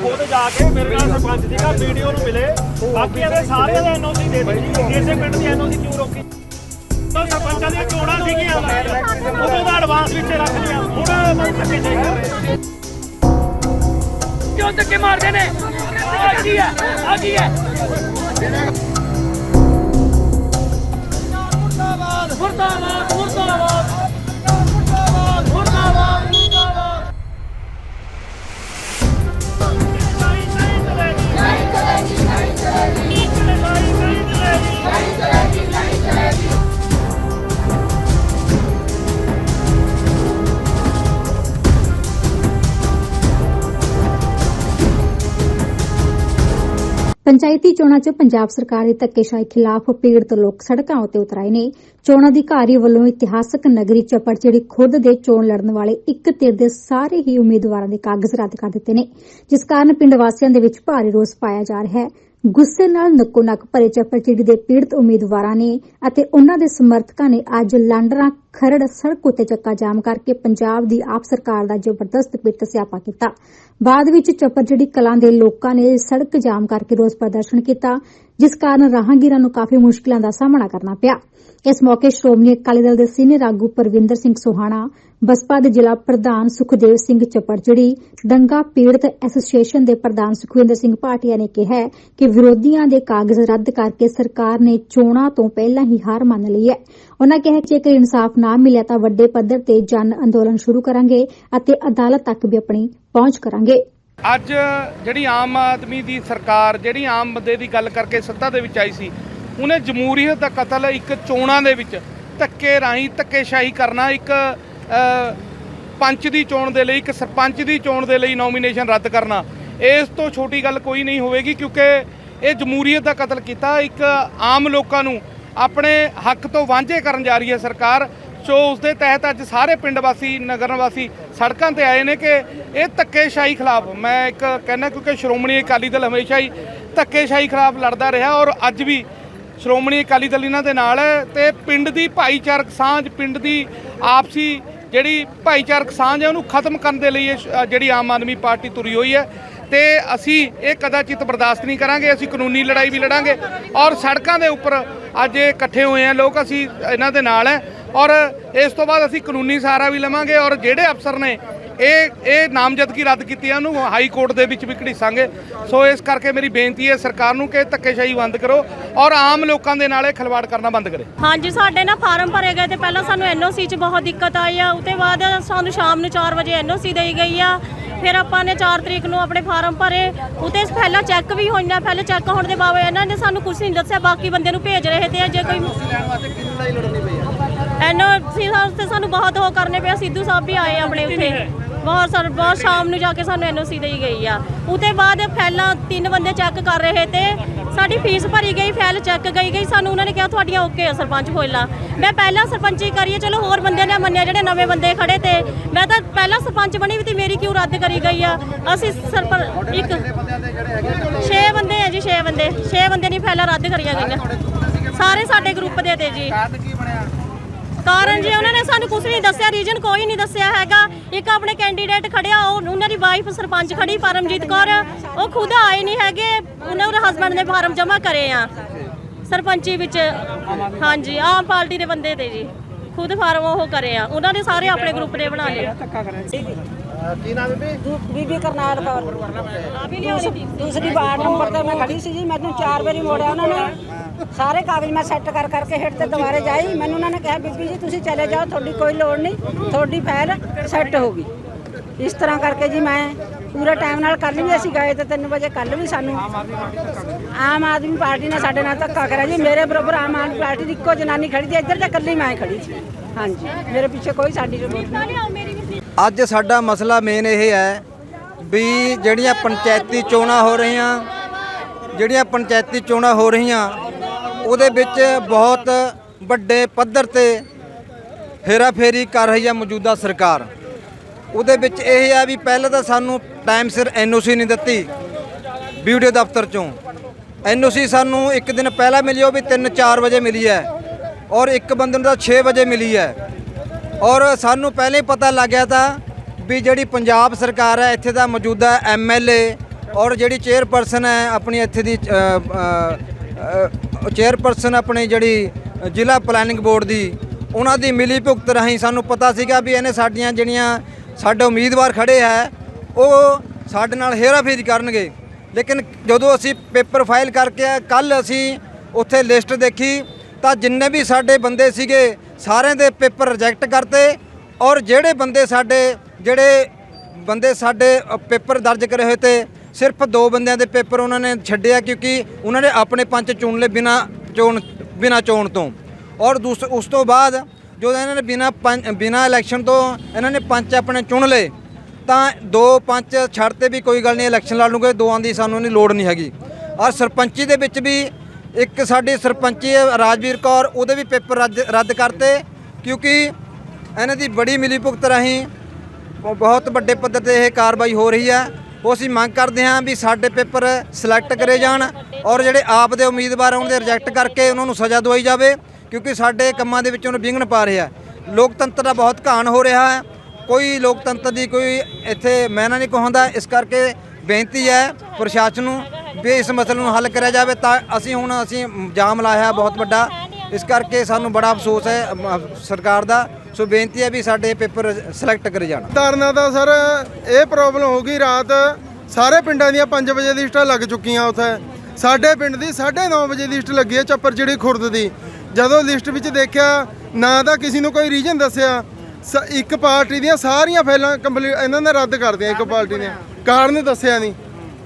ਖੁਦ ਜਾ ਕੇ ਮੇਰੇ ਨਾਲ ਸਰਪੰਚ ਸੀਗਾ, ਵੀਡੀਓ ਨੂੰ ਮਿਲੇ। ਬਾਕੀ ਇਹਦੇ ਸਾਰਿਆਂ ਦੇ ਐਨਓਸੀ ਦੇ ਦਿੱਤੀ। ਇਸੇ ਪਿੰਡ ਦੀ ਐਨਓਸੀ ਕਿਉਂ ਰੋਕੀ? ਤਾਂ ਸਰਪੰਚਾਂ ਦੀਆਂ ਚੋਣਾਂ ਸੀਗੀਆਂ। ਉਦੋਂ ਦਾ ਐਡਵਾਂਸ ਵਿੱਚ ਰੱਖ ਲਿਆ। ਹੁਣ ਧੱਕੇ ਜਾਈ ਕਰ ਰਹੇ ਕਿਉਂ ਧੱਕੇ ਮਾਰਦੇ ਨੇ? ਆ ਕੀ ਹੈ? ਆ ਕੀ ਹੈ? ਮੁਰਦਾਬਾਦ। ਮੁਰਦਾਬਾਦ। ਪੰਚਾਇਤੀ ਚੋਣਾਂ 'ਚ ਪੰਜਾਬ ਸਰਕਾਰ ਦੀ ਧੱਕੇਸ਼ਾਹੀ ਖਿਲਾਫ ਪੀੜਤ ਲੋਕ ਸੜਕਾਂ ਉਤੇ ਉਤਰਾਏ ਨੇ। ਚੋਣ ਅਧਿਕਾਰੀ ਵੱਲੋਂ ਇਤਿਹਾਸਕ ਨਗਰੀ ਚੱਪੜਚਿੜੀ ਖੁਦ ਦੇ ਚੋਣ ਲੜਨ ਵਾਲੇ ਇੱਕ ਧਿਰ ਦੇ ਸਾਰੇ ਹੀ ਉਮੀਦਵਾਰਾਂ ਦੇ ਕਾਗਜ਼ ਰੱਦ ਕਰ ਦਿੱਤੇ ਨੇ, ਜਿਸ ਕਾਰਨ ਪਿੰਡ ਵਾਸੀਆਂ ਦੇ ਵਿੱਚ ਭਾਰੀ ਰੋਸ ਪਾਇਆ ਜਾ ਰਿਹਾ ਹੈ। ਗੁੱਸੇ ਨਾਲ ਨੱਕੋ ਨੱਕ ਭਰੇ ਚੱਪੜਚਿੜੀ ਦੇ ਪੀੜਤ ਉਮੀਦਵਾਰਾਂ ਨੇ ਅਤੇ ਉਹਨਾਂ ਦੇ ਸਮਰਥਕਾਂ ਨੇ ਅੱਜ ਲਾਂਡਰਾ ਖਰੜ ਸੜਕ ਉਤੇ ਚੱਕਾ ਜਾਮ ਕਰਕੇ ਪੰਜਾਬ ਦੀ ਆਪ ਸਰਕਾਰ ਦਾ ਜ਼ਬਰਦਸਤ ਪਿੱਟ ਸਿਆਪਾ ਕੀਤਾ। ਬਾਅਦ ਵਿੱਚ ਚੱਪੜਚਿੜੀ ਕਲਾਂ ਦੇ ਲੋਕਾਂ ਨੇ ਸੜਕ ਜਾਮ ਕਰਕੇ ਰੋਸ ਪ੍ਰਦਰਸ਼ਨ ਕੀਤਾ, ਜਿਸ ਕਾਰਨ ਰਾਹਗੀਰਾਂ ਨੂੰ ਕਾਫੀ ਮੁਸ਼ਕਲਾਂ ਦਾ ਸਾਹਮਣਾ ਕਰਨਾ ਪਿਆ। ਇਸ ਮੌਕੇ ਸ਼੍ਰੋਮਣੀ ਅਕਾਲੀ ਦਲ ਦੇ ਸੀਨੀਅਰ ਆਗੂ ਪਰਵਿੰਦਰ ਸਿੰਘ ਸੋਹਾਣਾ, ਬਸਪਾ ਦੇ ਜ਼ਿਲ੍ਹਾ ਪ੍ਰਧਾਨ ਸੁਖਦੇਵ ਸਿੰਘ ਚੱਪੜਚਿੜੀ ਦੰਗਾ ਪੀੜਤ ਐਸੋਸੀਏਸ਼ਨ ਦੇ ਪ੍ਰਧਾਨ ਸੁਖਵਿੰਦਰ ਸਿੰਘ ਭਾਟੀਆ ਨੇ ਕਿਹਾ ਕਿ ਵਿਰੋਧੀਆਂ ਦੇ ਕਾਗਜ਼ ਰੱਦ ਕਰਕੇ ਸਰਕਾਰ ਨੇ ਚੋਣਾਂ ਤੋਂ ਪਹਿਲਾਂ ਹੀ ਹਾਰ ਮੰਨ ਲਈ ਹੈ। ਉਹਨਾਂ ਕਿਹਾ ਕਿ ਜੇਕਰ ਇਨਸਾਫ ਨਾ ਮਿਲਿਆ ਤਾਂ ਵੱਡੇ ਪੱਧਰ ਤੇ ਜਨ ਅੰਦੋਲਨ ਸ਼ੁਰੂ ਕਰਾਂਗੇ ਅਤੇ ਅਦਾਲਤ ਤੱਕ ਵੀ ਆਪਣੀ ਪਹੁੰਚ ਕਰਾਂਗੇ। ਅੱਜ ਜਿਹੜੀ ਆਮ ਆਦਮੀ ਦੀ ਸਰਕਾਰ, ਜਿਹੜੀ ਆਮ ਬੰਦੇ ਦੀ ਗੱਲ ਕਰਕੇ ਸੱਤਾ ਦੇ ਵਿੱਚ ਆਈ ਸੀ, ਉਹਨੇ ਜਮਹੂਰੀਅਤ ਦਾ ਕਤਲ ਇੱਕ ਚੋਣਾਂ ਦੇ ਵਿੱਚ ਧੱਕੇ ਰਾਹੀਂ ਧੱਕੇਸ਼ਾਹੀ ਕਰਨਾ, ਇੱਕ ਪੰਚ ਦੀ ਚੋਣ ਦੇ ਲਈ, ਇੱਕ ਸਰਪੰਚ ਦੀ ਚੋਣ ਦੇ ਲਈ ਨੋਮੀਨੇਸ਼ਨ ਰੱਦ ਕਰਨਾ, ਇਸ ਤੋਂ ਛੋਟੀ ਗੱਲ ਕੋਈ ਨਹੀਂ ਹੋਵੇਗੀ ਕਿਉਂਕਿ ਇਹ ਜਮਹੂਰੀਅਤ ਦਾ ਕਤਲ ਕੀਤਾ, ਇੱਕ ਆਮ ਲੋਕਾਂ ਨੂੰ ਆਪਣੇ ਹੱਕ ਤੋਂ ਵਾਂਝੇ ਕਰਨ ਜਾ ਰਹੀ ਹੈ ਸਰਕਾਰ ਸੋ ਉਸ ਦੇ ਤਹਿਤ ਅੱਜ ਸਾਰੇ ਪਿੰਡ ਵਾਸੀ, ਨਗਰ ਵਾਸੀ ਸੜਕਾਂ ਤੇ ਆਏ ਨੇ ਕਿ ਇਹ ਧੱਕੇਸ਼ਾਹੀ ਖਿਲਾਫ, ਮੈਂ ਇੱਕ ਕਹਿੰਦਾ ਕਿਉਂਕਿ ਸ਼੍ਰੋਮਣੀ ਅਕਾਲੀ ਦਲ ਹਮੇਸ਼ਾ ਹੀ ਧੱਕੇਸ਼ਾਹੀ ਖਿਲਾਫ ਲੜਦਾ ਰਿਹਾ ਔਰ ਅੱਜ ਵੀ ਸ਼੍ਰੋਮਣੀ ਅਕਾਲੀ ਦਲ ਇਹਨਾਂ ਦੇ ਨਾਲ ਹੈ ਤੇ ਪਿੰਡ ਦੀ ਭਾਈਚਾਰਕ ਸਾਂਝ, ਪਿੰਡ ਦੀ ਆਪਸੀ ਜਿਹੜੀ ਭਾਈਚਾਰਕ ਸਾਂਝ ਹੈ ਉਹਨੂੰ ਖਤਮ ਕਰਨ ਦੇ ਲਈ ਇਹ ਸ਼- ਜਿਹੜੀ ਆਮ ਆਦਮੀ ਪਾਰਟੀ ਤੁਰੀ ਹੋਈ ਹੈ ਤੇ ਅਸੀਂ ਇਹ ਕਦਾਚਿਤ ਬਰਦਾਸ਼ਤ ਨਹੀਂ ਕਰਾਂਗੇ, ਅਸੀਂ ਕਾਨੂੰਨੀ ਲੜਾਈ ਵੀ ਲੜਾਂਗੇ ਔਰ ਸੜਕਾਂ ਦੇ ਉੱਪਰ ਅੱਜ ਇਹ ਇਕੱਠੇ ਹੋਏ ਆ ਲੋਕ ਅਸੀਂ ਇਹਨਾਂ ਦੇ ਨਾਲ ਹੈ ਔਰ ਇਸ ਤੋਂ ਬਾਅਦ ਅਸੀਂ ਕਾਨੂੰਨੀ ਸਹਾਰਾ ਵੀ ਲਵਾਂਗੇ ਔਰ ਜਿਹੜੇ ਅਫਸਰ ਨੇ ਇਹ ਇਹ ਨਾਮਜ਼ਦਗੀ ਰੱਦ ਕੀਤੀ ਹੈ ਉਹਨੂੰ ਹਾਈ ਕੋਰਟ ਦੇ ਵਿੱਚ ਵੀ ਘੜੀਸਾਂਗੇ। ਸੋ ਇਸ ਕਰਕੇ ਮੇਰੀ ਬੇਨਤੀ ਹੈ ਸਰਕਾਰ ਨੂੰ ਕਿ ਧੱਕੇਸ਼ਾਹੀ ਬੰਦ ਕਰੋ ਔਰ ਆਮ ਲੋਕਾਂ ਦੇ ਨਾਲ ਇਹ ਖਿਲਵਾੜ ਕਰਨਾ ਬੰਦ ਕਰੇ। ਹਾਂਜੀ ਸਾਡੇ ਨਾ ਫਾਰਮ ਭਰੇ ਗਏ ਤੇ ਪਹਿਲਾਂ ਸਾਨੂੰ ਐਨਓਸੀ 'ਚ ਬਹੁਤ ਦਿੱਕਤ ਆਈ ਆ। ਉਤੇ ਬਾਅਦ ਸਾਨੂੰ ਸ਼ਾਮ ਨੂੰ 4 ਵਜੇ ਐਨਓਸੀ ਦੇਈ ਗਈ ਆ। ਫਿਰ ਆਪਾਂ ਨੇ 4 ਤਰੀਕ ਨੂੰ ਆਪਣੇ ਫਾਰਮ ਭਰੇ। ਉਤੇ ਪਹਿਲਾਂ ਚੈੱਕ ਵੀ ਹੋਈਆਂ ਪਹਿਲਾਂ ਚੈੱਕ ਹੋਣ ਦੇ ਬਾਅਦ ਇਹਨਾਂ ਨੇ ਸਾਨੂੰ ਕੁਝ ਨਹੀਂ ਦੱਸਿਆ ਬਾਕੀ ਬੰਦੇ ਨੂੰ ਭੇਜ ਰਹੇ ਤੇ ਜੇ ਕੋਈ ਐਨਓਸੀ ਵਾਸਤੇ ਸਾਨੂੰ ਬਹੁਤ ਉਹ ਕਰਨੇ ਪਿਆ ਸਿੱਧੂ ਸਾਹਿਬ ਵੀ ਆਏ ਆਪਣੇ ਉੱਥੇ। ਬਹੁਤ ਸਰ ਬਹੁਤ ਸ਼ਾਮ ਨੂੰ ਜਾ ਕੇ ਸਾਨੂੰ ਐਨਓਸੀ ਦੇਈ ਗਈ ਆ। ਉਤੇ ਬਾਅਦ ਫੈਲਾਂ ਤਿੰਨ ਬੰਦੇ ਚੈੱਕ ਕਰ ਰਹੇ ਤੇ ਸਾਡੀ ਫੀਸ ਭਰੀ ਗਈ ਫੈਲ ਚੈੱਕ ਗਈ ਗਈ। ਸਾਨੂੰ ਉਹਨਾਂ ਨੇ ਕਿਹਾ ਤੁਹਾਡੀਆਂ ਓਕੇ ਆ ਸਰਪੰਚ ਹੋਇਲਾ। ਮੈਂ ਪਹਿਲਾਂ ਸਰਪੰਚੀ ਕਰੀਏ, ਚਲੋ ਹੋਰ ਬੰਦੇ ਨੇ ਮੰਨਿਆ ਜਿਹੜੇ ਨਵੇਂ ਬੰਦੇ ਖੜੇ ਤੇ। ਮੈਂ ਤਾਂ ਪਹਿਲਾਂ ਸਰਪੰਚ ਬਣੀ ਵੀ ਤੇ ਮੇਰੀ ਕਿਉਂ ਰੱਦ ਕਰੀ ਗਈ ਆ? ਅਸੀਂ ਸਰਪੰਚ ਇੱਕ 6 ਬੰਦੇ ਆ ਜੀ 6 ਬੰਦੇ। 6 ਬੰਦੇ ਦੀ ਫਾਈਲਾਂ ਰੱਦ ਕਰੀਆਂ ਗਈਆਂ। ਸਾਰੇ ਸਾਡੇ ਗਰੁੱਪ ਦੇ ਤੇ ਜੀ। ਕਾਰਨ ਜੀ ਉਹਨਾਂ ਨੇ ਸਾਨੂੰ ਕੁਝ ਨਹੀਂ ਦੱਸਿਆ ਰੀਜਨ ਕੋਈ ਨਹੀਂ ਦੱਸਿਆ ਹੈਗਾ। ਇੱਕ ਆਪਣੇ ਕੈਂਡੀਡੇਟ ਖੜਿਆ ਉਹ ਉਹਨਾਂ ਦੀ ਵਾਈਫ ਸਰਪੰਚ ਖੜੀ ਪਰਮਜੀਤ ਕੌਰ। ਉਹ ਖੁਦ ਆਏ ਨਹੀਂ ਹੈਗੇ ਉਹਨਾਂ ਦੇ ਹਸਬੰਡ ਨੇ ਫਾਰਮ ਜਮ੍ਹਾਂ ਕਰੇ ਆ। ਸਰਪੰਚੀ ਵਿੱਚ ਹਾਂਜੀ ਆਮ ਪਾਰਟੀ ਦੇ ਬੰਦੇ ਤੇ ਜੀ। ਖੁਦ ਫਾਰਮ ਉਹ ਕਰੇ ਆ। ਉਹਨਾਂ ਨੇ ਸਾਰੇ ਆਪਣੇ ਗਰੁੱਪ ਨੇ ਬਣਾ ਲਏ। ਬੀਬੀ? ਕਰਨਾਲ ਕੌਰ। ਦੂਸ- ਦੂਸਰੀ ਵਾਰਡ ਨੰਬਰ ਤੇ ਮੈਂ ਖੜੀ ਸੀ ਜੀ। ਮੈਨੂੰ ਚਾਰ ਵਾਰੀ ਮੋੜਿਆ ਉਹਨਾਂ ਨੇ। ਸਾਰੇ ਕਾਗਜ਼ ਮੈਂ ਸੈੱਟ ਕਰ ਕਰਕੇ ਹੇਠ ਤੇ ਦੁਬਾਰੇ ਜਾਈ। ਮੈਨੂੰ ਉਹਨਾਂ ਨੇ ਕਿਹਾ, ਬੀਬੀ ਜੀ, ਤੁਸੀਂ ਚਲੇ ਜਾਓ, ਤੁਹਾਡੀ ਕੋਈ ਲੋੜ ਨਹੀਂ, ਤੁਹਾਡੀ ਫਾਈਲ ਸੈੱਟ ਹੋ ਗਈ। ਇਸ ਤਰ੍ਹਾਂ ਕਰਕੇ ਜੀ ਮੈਂ ਪੂਰਾ ਟਾਈਮ ਨਾਲ ਕੱਲ ਵੀ ਅਸੀਂ ਗਏ ਤੇ 3 ਵਜੇ ਕੱਲ ਵੀ ਸਾਨੂੰ ਆਮ ਆਦਮੀ ਪਾਰਟੀ ਨੇ ਸਾਡੇ ਨਾਲ ਧੱਕਾ ਕਰਿਆ ਜੀ। ਮੇਰੇ ਬਰਾਬਰ ਆਮ ਆਦਮੀ ਪਾਰਟੀ ਦੀ ਇੱਕੋ ਜਨਾਨੀ ਖੜੀ ਸੀ, ਇੱਧਰ ਤੇ ਇਕੱਲੀ ਮੈਂ ਖੜੀ ਸੀ। ਹਾਂਜੀ, ਮੇਰੇ ਪਿੱਛੇ ਕੋਈ ਸਾਡੀ ਰਿਪੋਰਟ ਨਹੀਂ। ਅੱਜ ਸਾਡਾ ਮਸਲਾ ਮੇਨ ਇਹ ਹੈ ਵੀ ਜਿਹੜੀਆਂ ਪੰਚਾਇਤੀ ਚੋਣਾਂ ਹੋ ਰਹੀਆਂ, ਜਿਹੜੀਆਂ ਪੰਚਾਇਤੀ ਚੋਣਾਂ ਹੋ ਰਹੀਆਂ ਉਹਦੇ ਵਿੱਚ ਬਹੁਤ ਵੱਡੇ ਪੱਧਰ ਤੇ ਹੇਰਾਫੇਰੀ ਕਰ ਰਹੀ ਹੈ ਮੌਜੂਦਾ ਸਰਕਾਰ। ਉਹਦੇ ਵਿੱਚ ਇਹ ਆ ਵੀ ਪਹਿਲਾਂ ਤਾਂ ਸਾਨੂੰ ਟਾਈਮ ਸਿਰ ਐਨਓਸੀ ਨਹੀਂ ਦਿੱਤੀ ਵੀਡੀਓ ਦਫ਼ਤਰ ਚੋਂ। ਐਨਓਸੀ ਸਾਨੂੰ ਇੱਕ ਦਿਨ ਪਹਿਲਾਂ ਮਿਲੀ, ਉਹ ਵੀ 3-4 ਵਜੇ ਮਿਲੀ ਹੈ ਔਰ ਇੱਕ ਬੰਦੇ ਨੂੰ ਤਾਂ 6 ਵਜੇ ਮਿਲੀ ਹੈ। ਔਰ ਸਾਨੂੰ ਪਹਿਲਾਂ ਹੀ ਪਤਾ ਲੱਗ ਗਿਆ ਤਾਂ ਵੀ ਜਿਹੜੀ ਪੰਜਾਬ ਸਰਕਾਰ ਹੈ, ਇੱਥੇ ਦਾ ਮੌਜੂਦਾ ਐਮਐਲਏ ਔਰ ਜਿਹੜੀ ਚੇਅਰਪਰਸਨ ਹੈ, ਆਪਣੀ ਇੱਥੇ ਦੀ ਚੇਅਰਪਰਸਨ ਆਪਣੀ ਜਿਹੜੀ ਜ਼ਿਲ੍ਹਾ ਪਲੈਨਿੰਗ ਬੋਰਡ ਦੀ, ਉਹਨਾਂ ਦੀ ਮਿਲੀ ਭੁਗਤ ਰਾਹੀਂ ਸਾਨੂੰ ਪਤਾ ਸੀਗਾ ਵੀ ਇਹਨੇ ਸਾਡੀਆਂ ਜਿਹੜੀਆਂ ਸਾਡੇ ਉਮੀਦਵਾਰ ਖੜੇ ਹੈ ਉਹ ਸਾਡੇ ਨਾਲ ਹੇਰਾਫੇਰੀ ਕਰਨਗੇ। ਲੇਕਿਨ ਜਦੋਂ ਅਸੀਂ ਪੇਪਰ ਫਾਈਲ ਕਰਕੇ ਕੱਲ ਅਸੀਂ ਉੱਥੇ ਲਿਸਟ ਦੇਖੀ, ਤਾਂ ਜਿੰਨੇ ਵੀ ਸਾਡੇ ਬੰਦੇ ਸੀਗੇ, ਸਾਰਿਆਂ ਦੇ ਪੇਪਰ ਰਿਜੈਕਟ ਕਰਤੇ ਔਰ ਜਿਹੜੇ ਬੰਦੇ ਸਾਡੇ, ਜਿਹੜੇ ਬੰਦੇ ਸਾਡੇ ਪੇਪਰ ਦਰਜ ਕਰੇ ਹੋਏ ਤੇ ਸਿਰਫ ਦੋ ਬੰਦਿਆਂ ਦੇ ਪੇਪਰ ਉਹਨਾਂ ਨੇ ਛੱਡਿਆ ਕਿਉਂਕਿ ਉਹਨਾਂ ਨੇ ਆਪਣੇ ਪੰਚ ਚੁਣ ਲਏ ਬਿਨਾ ਚੋਣ ਬਿਨਾ ਚੋਣ ਤੋਂ। ਔਰ ਦੂਸ, ਉਸ ਤੋਂ ਬਾਅਦ ਜਦੋਂ ਇਹਨਾਂ ਨੇ ਬਿਨਾ ਬਿਨਾ ਇਲੈਕਸ਼ਨ ਤੋਂ ਇਹਨਾਂ ਨੇ ਪੰਚ ਆਪਣੇ ਚੁਣ ਲਏ, ਤਾਂ ਦੋ ਪੰਚ ਛੱਡਤੇ ਵੀ ਕੋਈ ਗੱਲ ਨਹੀਂ, ਇਲੈਕਸ਼ਨ ਲੜ ਲੂਗੇ ਦੋਆਂ ਦੀ ਸਾਨੂੰ ਨਹੀਂ ਲੋੜ ਨਹੀਂ ਹੈਗੀ। ਔਰ ਸਰਪੰਚੀ ਦੇ ਵਿੱਚ ਵੀ ਇੱਕ ਸਾਡੀ ਸਰਪੰਚੀ ਹੈ ਰਾਜਵੀਰ ਕੌਰ, ਉਹਦੇ ਵੀ ਪੇਪਰ ਰੱਦ ਰੱਦ ਕਰਤੇ, ਕਿਉਂਕਿ ਇਹਨਾਂ ਦੀ ਬੜੀ ਮਿਲੀ ਭੁਗਤ ਰਾਹੀਂ ਬਹੁਤ ਵੱਡੇ ਪੱਧਰ ਤੇ ਇਹ ਕਾਰਵਾਈ ਹੋ ਰਹੀ ਹੈ। ਉਹ ਅਸੀਂ ਮੰਗ ਕਰਦੇ ਹਾਂ ਵੀ ਸਾਡੇ ਪੇਪਰ ਸਿਲੈਕਟ ਕਰੇ ਜਾਣ ਔਰ ਜਿਹੜੇ ਆਪ ਦੇ ਉਮੀਦਵਾਰ ਆ, ਉਹਨਾਂ ਦੇ ਰਿਜੈਕਟ ਕਰਕੇ ਉਹਨਾਂ ਨੂੰ ਸਜ਼ਾ ਦਵਾਈ ਜਾਵੇ ਕਿਉਂਕਿ ਸਾਡੇ ਕੰਮਾਂ ਦੇ ਵਿੱਚ ਉਹਨੂੰ ਵਿਘਨ ਪਾ ਰਿਹਾ ਲੋਕਤੰਤਰ ਦਾ ਬਹੁਤ ਘਾਣ ਹੋ ਰਿਹਾ ਹੈ। ਕੋਈ ਲੋਕਤੰਤਰ ਦੀ ਕੋਈ ਇੱਥੇ ਮੈਨਾ ਨਹੀਂ ਕਹਾਉਂਦਾ। ਇਸ ਕਰਕੇ ਬੇਨਤੀ ਹੈ ਪ੍ਰਸ਼ਾਸਨ ਨੂੰ ਵੀ ਇਸ ਮਸਲੇ ਨੂੰ ਹੱਲ ਕਰਿਆ ਜਾਵੇ ਤਾਂ ਅਸੀਂ ਹੁਣ ਅਸੀਂ ਜਾਮ ਲਾਇਆ ਬਹੁਤ ਵੱਡਾ। ਇਸ ਕਰਕੇ ਸਾਨੂੰ ਬੜਾ ਅਫਸੋਸ ਹੈ ਅਮ, ਸਰਕਾਰ ਦਾ। ਸੋ ਬੇਨਤੀ ਹੈ ਵੀ ਸਾਡੇ ਪੇਪਰ ਸਿਲੈਕਟ ਕਰੇ ਜਾਣ। ਧਰਨਾ ਦਾ ਸਰ ਇਹ ਪ੍ਰੋਬਲਮ ਹੋ ਗਈ ਰਾਤ ਸਾਰੇ ਪਿੰਡਾਂ ਦੀਆਂ 5 ਵਜੇ ਦੀ ਲਿਸਟਾਂ ਲੱਗ ਚੁੱਕੀਆਂ ਉੱਥੇ। ਸਾਡੇ ਪਿੰਡ ਦੀ 9:30 ਵਜੇ ਦੀ ਲਿਸਟ ਲੱਗੀ ਹੈ ਚੱਪਰ ਜਿਹੜੀ ਖੁਰਦ ਦੀ। ਜਦੋਂ ਲਿਸਟ ਵਿੱਚ ਦੇਖਿਆ ਨਾ ਤਾਂ ਕਿਸੇ ਨੂੰ ਕੋਈ ਰੀਜਨ ਦੱਸਿਆ। ਸ- ਇੱਕ ਪਾਰਟੀ ਦੀਆਂ ਸਾਰੀਆਂ ਫਾਈਲਾਂ ਕੰਪਲੀਟ ਇਹਨਾਂ ਨੇ ਰੱਦ ਕਰ ਦਿਆਂ ਇੱਕ ਪਾਰਟੀ ਦੀਆਂ ਕਾਰਨ ਦੱਸਿਆ ਨਹੀਂ।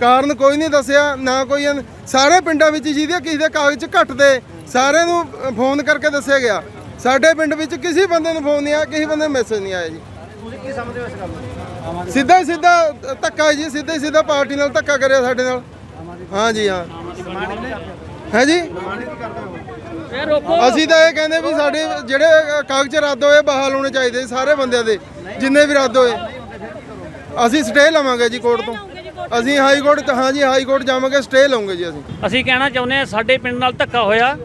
ਕਾਰਨ ਕੋਈ ਨਹੀਂ ਦੱਸਿਆ ਨਾ ਕੋਈ ਅਨ- ਸਾਰੇ ਪਿੰਡਾਂ ਵਿੱਚ ਜਿਹਦੇ ਕਿਸੇ ਦੇ ਕਾਗਜ਼ ਘੱਟ ਦੇ ਸਾਰਿਆਂ ਨੂੰ ਫੋਨ ਕਰਕੇ ਦੱਸਿਆ ਗਿਆ। ਸਾਡੇ ਪਿੰਡ ਵਿੱਚ ਕਿਸੇ ਬੰਦੇ ਨੂੰ ਫੋਨ ਨਹੀਂ ਆਇਆ ਕਿਸੇ ਬੰਦੇ ਨੂੰ ਮੈਸੇਜ ਨਹੀਂ ਆਇਆ ਜੀ। ਤੁਸੀਂ ਕੀ ਸਮਝਦੇ ਹੋ ਇਸ ਗੱਲ ਨੂੰ? ਸਿੱਧਾ ਹੀ ਸਿੱਧਾ ਧੱਕਾ ਜੀ ਸਿੱਧਾ ਹੀ ਸਿੱਧਾ ਪਾਰਟੀ ਨਾਲ ਧੱਕਾ ਕਰਿਆ ਸਾਡੇ ਨਾਲ। ਹਾਂ ਜੀ ਹਾਂ। ਹੈ ਜੀ? ਅਸੀਂ ਤਾਂ ਇਹ ਕਹਿੰਦੇ ਵੀ ਸਾਡੇ ਜਿਹੜੇ ਕਾਗਜ਼ ਰੱਦ ਹੋਏ ਬਹਾਲ ਹੋਣੇ ਚਾਹੀਦੇ ਸਾਰੇ ਬੰਦਿਆਂ ਦੇ ਜਿੰਨੇ ਵੀ ਰੱਦ ਹੋਏ। ਅਸੀਂ ਸਟੇ ਲਵਾਂਗੇ ਜੀ ਕੋਰਟ ਤੋਂ। ਅਸੀਂ ਹਾਈ ਕੋਰਟ ਹਾਂ ਜੀ ਹਾਈ ਕੋਰਟ ਜਾਵਾਂਗੇ ਸਟੇ ਲਵਾਂਗੇ ਜੀ ਅਸੀਂ। ਅਸੀਂ ਕਹਿਣਾ ਚਾਹੁੰਦੇ ਹਾਂ ਸਾਡੇ ਪਿੰਡ ਨਾਲ ਧੱਕਾ ਹੋਇਆ।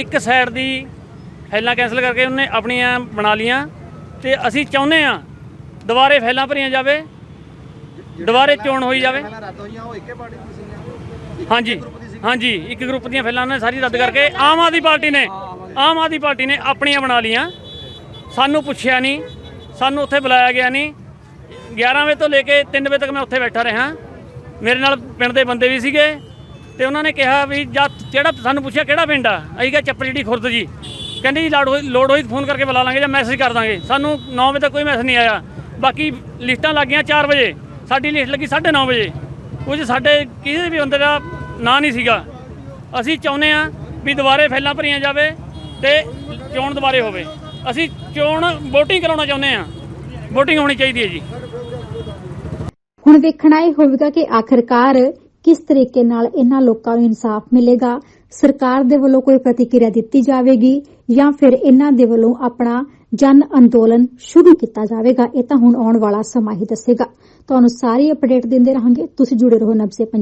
ਇੱਕ ਸਾਈਡ ਦੀ ਫਾਈਲਾਂ ਕੈਨਸਲ ਕਰਕੇ ਉਹਨੇ ਆਪਣੀਆਂ ਬਣਾ ਲੀਆਂ ਤੇ ਅਸੀਂ ਚਾਹੁੰਦੇ ਹਾਂ ਦੁਬਾਰੇ ਫਾਈਲਾਂ ਭਰੀਆਂ ਜਾਵੇ ਦੁਬਾਰੇ ਚੋਣ ਹੋਈ ਜਾਵੇ। ਹਾਂਜੀ ਹਾਂਜੀ ਇੱਕ ਗਰੁੱਪ ਦੀਆਂ ਫਾਈਲਾਂ ਨੇ ਸਾਰੀ ਰੱਦ ਕਰਕੇ ਆਮ ਆਦਮੀ ਪਾਰਟੀ ਨੇ ਆਮ ਆਦਮੀ ਪਾਰਟੀ ਨੇ ਆਪਣੀਆਂ ਬਣਾ ਲੀਆਂ ਸਾਨੂੰ ਪੁੱਛਿਆ ਨਹੀਂ ਸਾਨੂੰ ਉੱਥੇ ਬੁਲਾਇਆ ਗਿਆ ਨਹੀਂ। 11 ਵਜੇ ਤੋਂ ਲੈ ਕੇ 3 ਵਜੇ ਤੱਕ ਮੈਂ ਉੱਥੇ ਬੈਠਾ ਰਿਹਾ। ਮੇਰੇ ਨਾਲ ਪਿੰਡ ਦੇ ਬੰਦੇ ਵੀ ਸੀਗੇ। ਤੇ ਉਹਨਾਂ ਨੇ ਕਿਹਾ ਵੀ ਜਾਂ ਜਿਹੜਾ ਸਾਨੂੰ ਪੁੱਛਿਆ ਕਿਹੜਾ ਪਿੰਡ ਆ, ਅਸੀਂ ਕਿਹਾ ਚੱਪੜ ਜਿਹੜੀ ਖੁਰਦ ਜੀ। ਕਹਿੰਦੇ ਜੀ ਲੋੜ ਹੋਈ ਲੋੜ ਹੋਈ ਫੋਨ ਕਰਕੇ ਬੁਲਾ ਲਾਂਗੇ ਜਾਂ ਮੈਸੇਜ ਕਰ ਦਾਂਗੇ। ਸਾਨੂੰ 9 ਵਜੇ ਤੱਕ ਕੋਈ ਮੈਸੇਜ ਨਹੀਂ ਆਇਆ। ਬਾਕੀ ਲਿਸਟਾਂ ਲੱਗ ਗਈਆਂ 4 ਵਜੇ। ਸਾਡੀ ਲਿਸਟ ਲੱਗੀ 9:30 ਵਜੇ। ਕੁਝ ਸਾਡੇ ਕਿਸੇ ਵੀ ਬੰਦੇ ਦਾ ਨਾਂ ਨਹੀਂ ਸੀਗਾ। ਅਸੀਂ ਚਾਹੁੰਦੇ ਆ ਵੀ ਦੁਬਾਰੇ ਫੈਲਾਂ ਭਰੀਆਂ ਜਾਵੇ ਤੇ ਚੋਣ ਦੁਬਾਰੇ ਹੋਵੇ। ਅਸੀਂ ਚੋਣ VOTING ਕਰਾਉਣਾ ਚਾਹੁੰਦੇ ਆ VOTING ਹੋਣੀ ਚਾਹੀਦੀ ਹੈ ਜੀ। ਹੁਣ ਵੇਖਣਾ ਇਹ ਹੋਵੇਗਾ ਕਿ ਆਖਰਕਾਰ ਕਿਸ ਤਰੀਕੇ ਨਾਲ ਇਹਨਾਂ ਲੋਕਾਂ ਨੂੰ ਇਨਸਾਫ ਮਿਲੇਗਾ? ਸਰਕਾਰ ਦੇ ਵੱਲੋਂ ਕੋਈ ਪ੍ਰਤੀਕਿਰਿਆ ਦਿੱਤੀ ਜਾਵੇਗੀ ਜਾਂ ਫਿਰ ਇਹਨਾਂ ਦੇ ਵੱਲੋਂ ਆਪਣਾ ਜਨ ਅੰਦੋਲਨ ਸ਼ੁਰੂ ਕੀਤਾ ਜਾਵੇਗਾ? ਇਹ ਤਾਂ ਹੁਣ ਆਉਣ ਵਾਲਾ ਸਮਾਂ ਹੀ ਦੱਸੇਗਾ। ਤੁਹਾਨੂੰ ਸਾਰੀ ਅਪਡੇਟ ਦਿੰਦੇ ਰਹਾਂਗੇ। ਤੁਸੀਂ ਜੁੜੇ ਰਹੋ ਨਬਜ਼ੇ